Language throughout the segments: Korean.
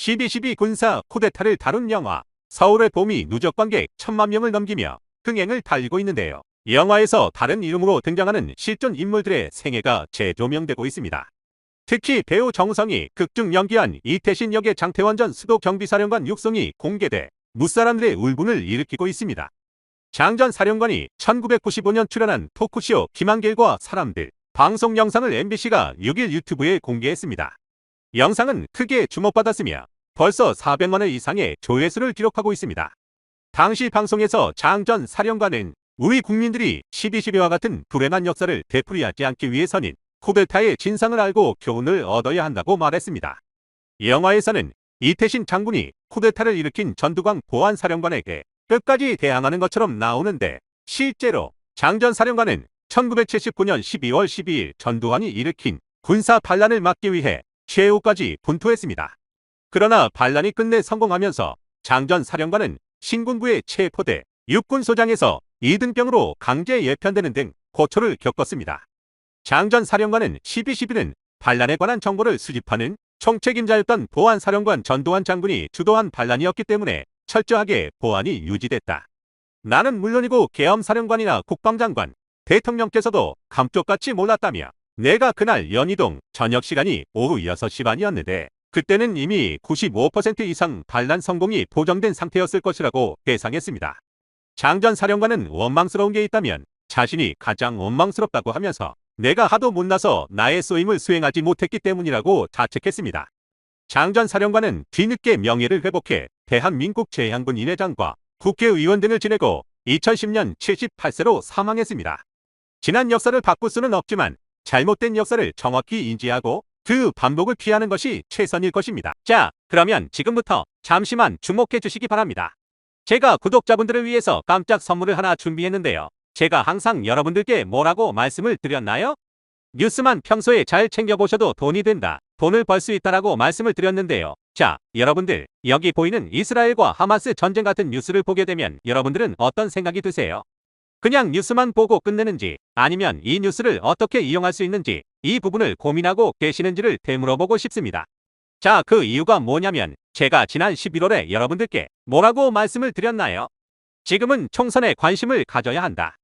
12.12 군사 쿠데타를 다룬 영화 서울의 봄이 누적 관객 천만 명을 넘기며 흥행을 달리고 있는데요. 영화에서 다른 이름으로 등장하는 실존 인물들의 생애가 재조명되고 있습니다. 특히 배우 정성이 극중 연기한 이태신 역의 장태원 전 수도 경비사령관 육성이 공개돼 무사람들의 울분을 일으키고 있습니다. 장 전 사령관이 1995년 출연한 토크쇼 김한길과 사람들 방송 영상을 MBC가 6일 유튜브에 공개했습니다. 영상은 크게 주목받았으며 벌써 400만 회 이상의 조회수를 기록하고 있습니다. 당시 방송에서 장 전 사령관은 우리 국민들이 12.12와 같은 불행한 역사를 되풀이하지 않기 위해서는 쿠데타의 진상을 알고 교훈을 얻어야 한다고 말했습니다. 영화에서는 이태신 장군이 쿠데타를 일으킨 전두광 보안사령관에게 끝까지 대항하는 것처럼 나오는데 실제로 장전 사령관은 1979년 12월 12일 전두환이 일으킨 군사 반란을 막기 위해 최후까지 분투했습니다. 그러나 반란이 끝내 성공하면서 장전 사령관은 신군부에 체포돼 육군소장에서 이등병으로 강제 예편되는 등 고초를 겪었습니다. 장전 사령관은 12.12는 반란에 관한 정보를 수집하는 총책임자였던 보안사령관 전두환 장군이 주도한 반란이었기 때문에 철저하게 보안이 유지됐다. 나는 물론이고 계엄사령관이나 국방장관, 대통령께서도 감쪽같이 몰랐다며 내가 그날 연희동 저녁 시간이 오후 6시 반이었는데 그때는 이미 95% 이상 반란 성공이 보정된 상태였을 것이라고 예상했습니다. 장전 사령관은 원망스러운 게 있다면 자신이 가장 원망스럽다고 하면서 내가 하도 못나서 나의 쏘임을 수행하지 못했기 때문이라고 자책했습니다. 장전 사령관은 뒤늦게 명예를 회복해 대한민국 제향군 인회장과 국회의원 등을 지내고 2010년 78세로 사망했습니다. 지난 역사를 바꿀 수는 없지만 잘못된 역사를 정확히 인지하고 그 반복을 피하는 것이 최선일 것입니다. 자, 그러면 지금부터 잠시만 주목해 주시기 바랍니다. 제가 구독자분들을 위해서 깜짝 선물을 하나 준비했는데요. 제가 항상 여러분들께 뭐라고 말씀을 드렸나요? 뉴스만 평소에 잘 챙겨보셔도 돈이 된다. 돈을 벌 수 있다라고 말씀을 드렸는데요. 자, 여러분들, 여기 보이는 이스라엘과 하마스 전쟁 같은 뉴스를 보게 되면 여러분들은 어떤 생각이 드세요? 그냥 뉴스만 보고 끝내는지 아니면 이 뉴스를 어떻게 이용할 수 있는지 이 부분을 고민하고 계시는지를 되물어보고 싶습니다. 자, 그 이유가 뭐냐면 제가 지난 11월에 여러분들께 뭐라고 말씀을 드렸나요? 지금은 총선에 관심을 가져야 한다.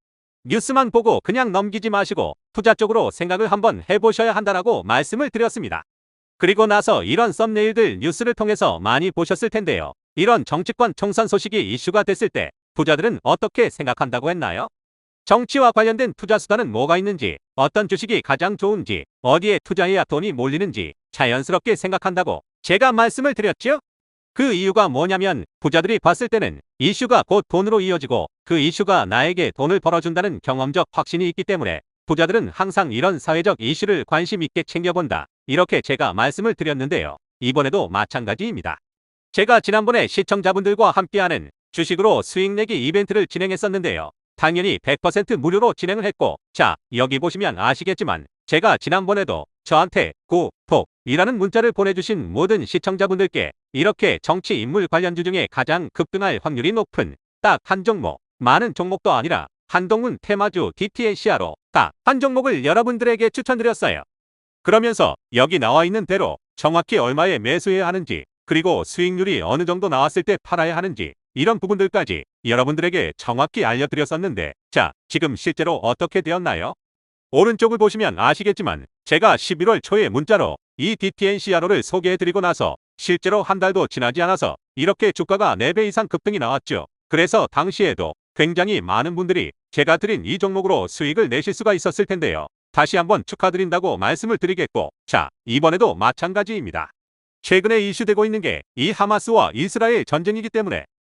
뉴스만 보고 그냥 넘기지 마시고 투자 쪽으로 생각을 한번 해보셔야 한다라고 말씀을 드렸습니다. 그리고 나서 이런 썸네일들 뉴스를 통해서 많이 보셨을 텐데요. 이런 정치권 총선 소식이 이슈가 됐을 때 부자들은 어떻게 생각한다고 했나요? 정치와 관련된 투자 수단은 뭐가 있는지, 어떤 주식이 가장 좋은지, 어디에 투자해야 돈이 몰리는지 자연스럽게 생각한다고 제가 말씀을 드렸죠? 그 이유가 뭐냐면 부자들이 봤을 때는 이슈가 곧 돈으로 이어지고 그 이슈가 나에게 돈을 벌어준다는 경험적 확신이 있기 때문에 부자들은 항상 이런 사회적 이슈를 관심 있게 챙겨본다. 이렇게 제가 말씀을 드렸는데요. 이번에도 마찬가지입니다. 제가 지난번에 시청자분들과 함께하는 주식으로 수익 내기 이벤트를 진행했었는데요. 당연히 100% 무료로 진행을 했고, 자, 여기 보시면 아시겠지만, 제가 지난번에도 저한테 구, 톡, 이라는 문자를 보내주신 모든 시청자분들께 이렇게 정치 인물 관련주 중에 가장 급등할 확률이 높은 딱 한 종목, 많은 종목도 아니라 한동훈 테마주 DTNCR로 딱 한 종목을 여러분들에게 추천드렸어요. 그러면서 여기 나와 있는 대로 정확히 얼마에 매수해야 하는지, 그리고 수익률이 어느 정도 나왔을 때 팔아야 하는지, 이런 부분들까지 여러분들에게 정확히 알려드렸었는데, 자, 지금 실제로 어떻게 되었나요? 오른쪽을 보시면 아시겠지만 제가 11월 초에 문자로 이 DTNCRO를 소개해드리고 나서 실제로 한 달도 지나지 않아서 이렇게 주가가 4배 이상 급등이 나왔죠. 그래서 당시에도 굉장히 많은 분들이 제가 드린 이 종목으로 수익을 내실 수가 있었을 텐데요. 다시 한번 축하드린다고 말씀을 드리겠고 자 이번에도 마찬가지입니다. 최근에 이슈되고 있는 게 이 하마스와 이스라엘 전쟁이기 때문에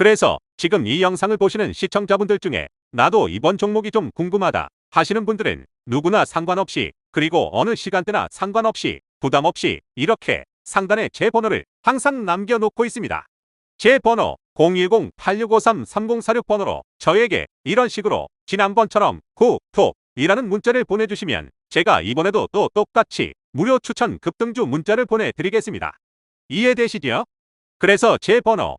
그래서 지금 이 영상을 보시는 시청자분들 중에 나도 이번 종목이 좀 궁금하다 하시는 분들은 누구나 상관없이 그리고 어느 시간대나 상관없이 부담 없이 이렇게 상단에 제 번호를 항상 남겨놓고 있습니다. 제 번호 010-8653-3046 번호로 저에게 이런 식으로 지난번처럼 구톡이라는 문자를 보내주시면 제가 이번에도 또 똑같이 무료 추천 급등주 문자를 보내드리겠습니다. 이해되시죠? 그래서 제 번호